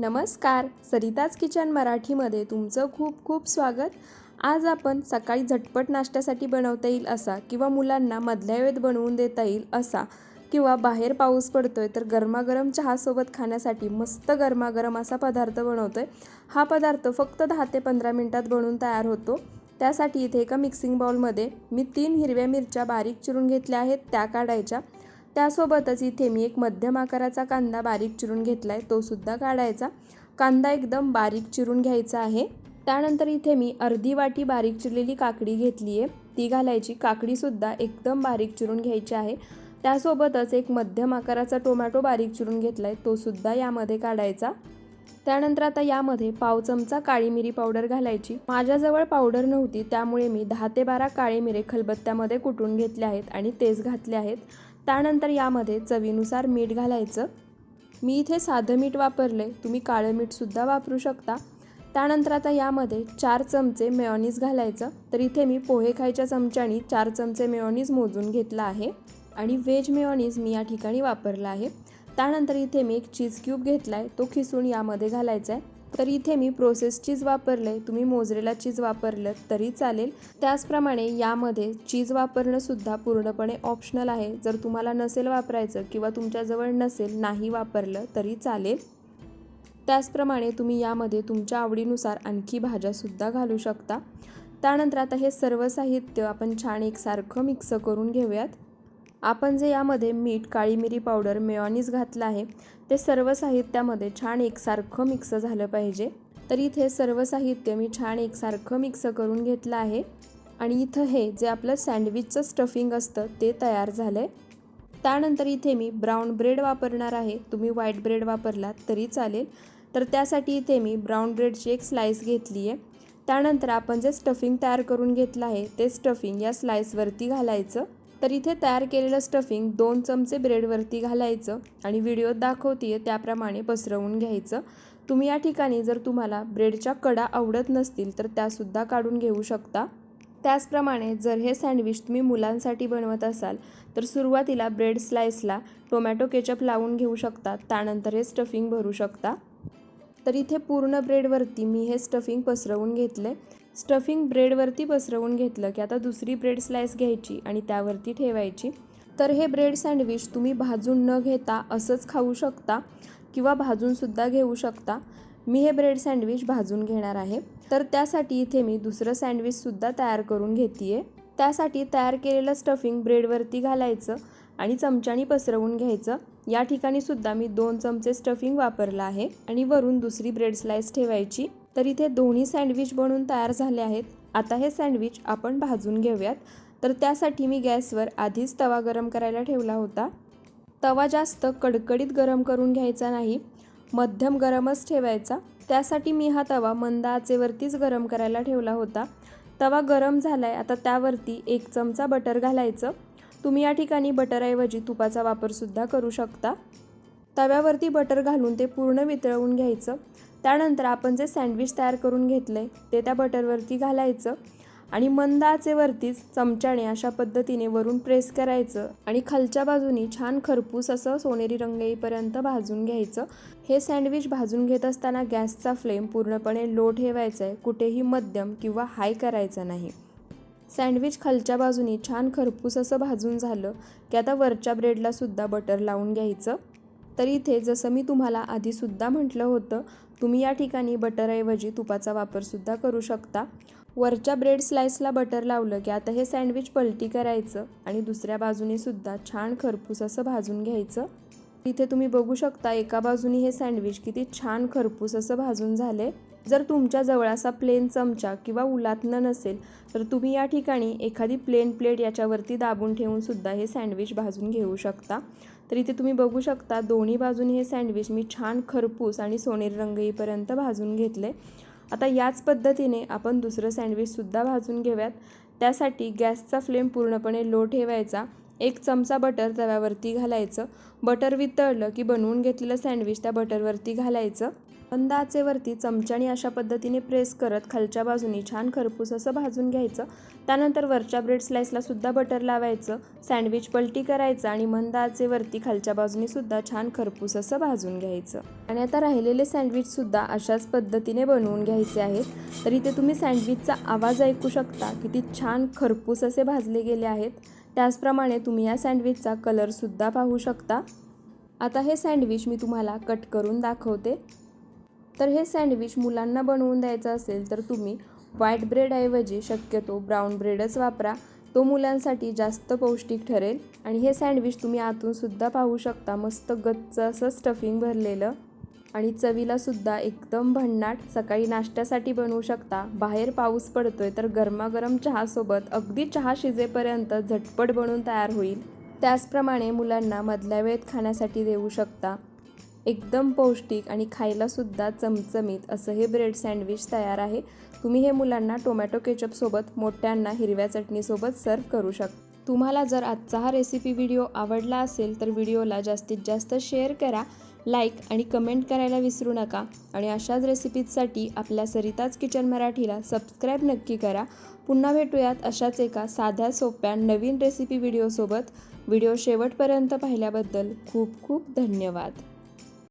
नमस्कार. सरिताज किचन मराठीमध्ये तुमचं खूप खूप स्वागत. आज आपण सकाळी झटपट नाश्त्यासाठी बनवता येईल असा किंवा मुलांना मधल्या वेळेत बनवून देता येईल असा किंवा बाहेर पाऊस पडतोय तर गरमागरम चहासोबत खाण्यासाठी मस्त गरमागरम असा पदार्थ बनवतोय. हा पदार्थ फक्त दहा ते पंधरा मिनटात बनवून तयार होतो. त्यासाठी इथे एका मिक्सिंग बाउलमध्ये मी तीन हिरव्या मिरच्या बारीक चिरून घेतल्या आहेत त्या काढायच्या. त्यासोबतच इथे मी एक मध्यम आकाराचा कांदा बारीक चिरून घेतला आहे तोसुद्धा काढायचा. कांदा एकदम बारीक चिरून घ्यायचा आहे. त्यानंतर इथे मी अर्धी वाटी बारीक चिरलेली काकडी घेतली आहे ती घालायची. काकडीसुद्धा एकदम बारीक चिरून घ्यायची आहे. त्यासोबतच एक मध्यम आकाराचा टोमॅटो बारीक चिरून घेतला आहे तो सुद्धा यामध्ये काढायचा. त्यानंतर आता यामध्ये पाव चमचा काळी मिरी पावडर घालायची. माझ्याजवळ पावडर नव्हती त्यामुळे मी दहा ते बारा काळे मिरे खलबत्त्यामध्ये कुटून घेतले आहेत आणि तेच घातले आहेत. त्यानंतर यामध्ये चवीनुसार मीठ घालायचं. मी इथे साधं मीठ वापरले तुम्ही काळं मीठसुद्धा वापरू शकता. त्यानंतर आता यामध्ये चार चमचे मेयोनीज घालायचं. तर इथे मी पोहे खायच्या चमच्यानी चार चमचे मेयोनीज मोजून घेतला आहे आणि व्हेज मेयोनीज मी या ठिकाणी वापरला आहे. त्यानंतर इथे मी एक चीज क्यूब घेतला आहे तो खिसून यामध्ये घालायचा आहे तर इथे मी प्रोसेस चीज वापरले तुम्ही मोजरेला चीज वापरलं तरी चालेल. त्याचप्रमाणे यामध्ये चीज वापरणंसुद्धा पूर्णपणे ऑप्शनल आहे. जर तुम्हाला नसेल वापरायचं किंवा तुमच्याजवळ नसेल नाही वापरलं तरी चालेल. त्याचप्रमाणे तुम्ही यामध्ये तुमच्या आवडीनुसार आणखी भाज्यासुद्धा घालू शकता. त्यानंतर आता हे सर्व साहित्य आपण छान एकसारखं मिक्स करून घेऊयात. आपण जे यामध्ये मीठ काळी मिरी पावडर मेयोनीज घातलं आहे ते सर्व साहित्यामध्ये छान एकसारखं मिक्स झालं पाहिजे. तर इथे सर्व साहित्य मी छान एकसारखं मिक्स करून घेतलं आहे. आणि इथं हे जे आपलं सँडविचचं स्टफिंग असतं ते तयार झालं आहे त्यानंतर इथे मी ब्राऊन ब्रेड वापरणार आहे. तुम्ही व्हाईट ब्रेड वापरलात तरी चालेल. तर त्यासाठी इथे मी ब्राऊन ब्रेडची एक स्लाईस घेतली आहे. त्यानंतर आपण जे स्टफिंग तयार करून घेतलं आहे ते स्टफिंग या स्लाईसवरती घालायचं. तर इथे तयार केलेलं स्टफिंग दोन चमचे ब्रेडवरती घालायचं आणि व्हिडिओत दाखवते त्याप्रमाणे पसरवून घ्यायचं. तुम्ही या ठिकाणी जर तुम्हाला ब्रेडच्या कडा आवडत नसतील तर त्यासुद्धा काढून घेऊ शकता. त्याचप्रमाणे जर हे सँडविच तुम्ही मुलांसाठी बनवत असाल तर सुरुवातीला ब्रेड स्लाइसला टोमॅटो केचप लावून घेऊ शकता त्यानंतर हे स्टफिंग भरू शकता. तर इथे पूर्ण ब्रेडवरती मी हे स्टफिंग पसरवून घेतले स्टफिंग ब्रेडवरती पसरवून घेतलं की आता दुसरी ब्रेड स्लाइस घ्यायची आणि त्यावरती ठेवायची. तर हे ब्रेड सँडविच तुम्ही भाजून न घेता असंच खाऊ शकता किंवा भाजूनसुद्धा घेऊ शकता. मी हे ब्रेड सँडविच भाजून घेणार आहे. तर त्यासाठी इथे मी दुसरं सँडविचसुद्धा तयार करून घेते आहे त्यासाठी तयार केलेलं स्टफिंग ब्रेडवरती घालायचं आणि चमच्यानी पसरवून घ्यायचं. या ठिकाणी सुद्धा मी दोन चमचे स्टफिंग वापरलं आहे आणि वरून दुसरी ब्रेड स्लाइस ठेवायची. तर इथे दोन्ही सँडविच बनवून तयार झाले आहेत. आता हे सँडविच आपण भाजून घेऊयात. तर त्यासाठी मी गॅसवर आधीच तवा गरम करायला ठेवला होता. तवा जास्त कडकडीत गरम करून घ्यायचा नाही. मध्यम गरमच ठेवायचा. त्यासाठी मी हा तवा मंद आचेवरतीच गरम करायला ठेवला होता. तवा गरम झाला आहे आता त्यावरती एक चमचा बटर घालायचं. तुम्ही या ठिकाणी बटरऐवजी तुपाचा वापरसुद्धा करू शकता. तव्यावरती बटर घालून ते पूर्ण वितळवून घ्यायचं. त्यानंतर आपण जे सँडविच तयार करून घेतलं आहे ते त्या बटरवरती घालायचं आणि मंद आचेवरतीच चमच्याने अशा पद्धतीने वरून प्रेस करायचं आणि खालच्या बाजूनी छान खरपूस असं सोनेरी रंग येईपर्यंत भाजून घ्यायचं. हे सँडविच भाजून घेत असताना गॅसचा फ्लेम पूर्णपणे लो ठेवायचा आहे कुठेही मध्यम किंवा हाय करायचं नाही. सँडविच खालच्या बाजूनी छान खरपूस असं भाजून झालं की आता वरच्या ब्रेडलासुद्धा बटर लावून घ्यायचं. तर इथे जसं मी तुम्हाला आधीसुद्धा म्हटलं होतं तुम्ही या ठिकाणी बटरऐवजी तुपाचा वापरसुद्धा करू शकता. वरच्या ब्रेड स्लाइसला बटर लावलं की आता हे सँडविच पलटी करायचं आणि दुसऱ्या बाजूने सुद्धा छान खरपूस असं भाजून घ्यायचं. इथे तुम्ही बघू शकता एका बाजूनी हे सँडविच किती छान खरपूस असं भाजून झाले. जर तुमच्याजवळ असा प्लेन चमचा किंवा उलातनं नसेल तर तुम्ही या ठिकाणी एखादी प्लेन प्लेट याच्यावरती दाबून ठेवून सुद्धा हे सँडविच भाजून घेऊ शकता. तर इथे तुम्ही बघू शकता दोन्ही बाजूनी हे सँडविच मी छान खरपूस आणि सोनेरी रंग येईपर्यंत भाजून घेतले. आता याच पद्धतीने आपण दुसरं सँडविचसुद्धा भाजून घेऊयात. त्यासाठी गॅसचा फ्लेम पूर्णपणे लो ठेवायचा. एक चमचा बटर तव्यावरती घालायचं. बटर वितळलं की बनवून घेतलेलं सँडविच त्या बटरवरती घालायचं. मंद आचेवरती चमच्याने अशा पद्धतीने प्रेस करत खालच्या बाजूनी छान खरपूस असं भाजून घ्यायचं. त्यानंतर वरच्या ब्रेड स्लाईसला सुद्धा बटर लावायचं. सँडविच पलटी करायचं आणि मंद आचेवरती खालच्या बाजूनी सुद्धा छान खरपूस असं भाजून घ्यायचं. आणि आता राहिलेले सँडविच सुद्धा अशाच पद्धतीने बनवून घ्यायचे आहेत. तर इथे तुम्ही सँडविचचा आवाज ऐकू शकता किती छान खरपूस असे भाजले गेले आहेत. त्याचप्रमाणे तुम्ही या सँडविचचा कलरसुद्धा पाहू शकता. आता हे सँडविच मी तुम्हाला कट करून दाखवते. तर हे सँडविच मुलांना बनवून द्यायचं असेल तर तुम्ही व्हाईट ब्रेडऐवजी शक्यतो ब्राऊन ब्रेडच वापरा. तो मुलांसाठी जास्त पौष्टिक ठरेल. आणि हे सँडविच तुम्ही आतूनसुद्धा पाहू शकता. मस्त गच्च असं स्टफिंग भरलेलं. आणि चवीलासुद्धा एकदम भन्नाट. सकाळी नाश्त्यासाठी बनवू शकता. बाहेर पाऊस पडतोय तर गरमागरम चहासोबत अगदी चहा शिजेपर्यंत झटपट बनवून तयार होईल. त्याचप्रमाणे मुलांना मधल्या वेळेत खाण्यासाठी देऊ शकता. एकदम पौष्टिक आणि खायलासुद्धा चमचमीत असं हे ब्रेड सँडविच तयार आहे. तुम्ही हे मुलांना टोमॅटो केचपसोबत मोठ्यांना हिरव्या चटणीसोबत सर्व करू शकता तुम्हाला जर आजचा हा रेसिपी व्हिडिओ आवडला असेल तर व्हिडिओला जास्तीत जास्त शेअर करा लाईक आणि कमेंट करायला विसरू नका. आणि अशाच रेसिपीजसाठी आपल्या सरिताज किचन मराठीला सबस्क्राईब नक्की करा. पुन्हा भेटूयात अशाच एका साध्या सोप्या नवीन रेसिपी व्हिडिओसोबत व्हिडिओ शेवटपर्यंत पाहिल्याबद्दल खूप खूप धन्यवाद.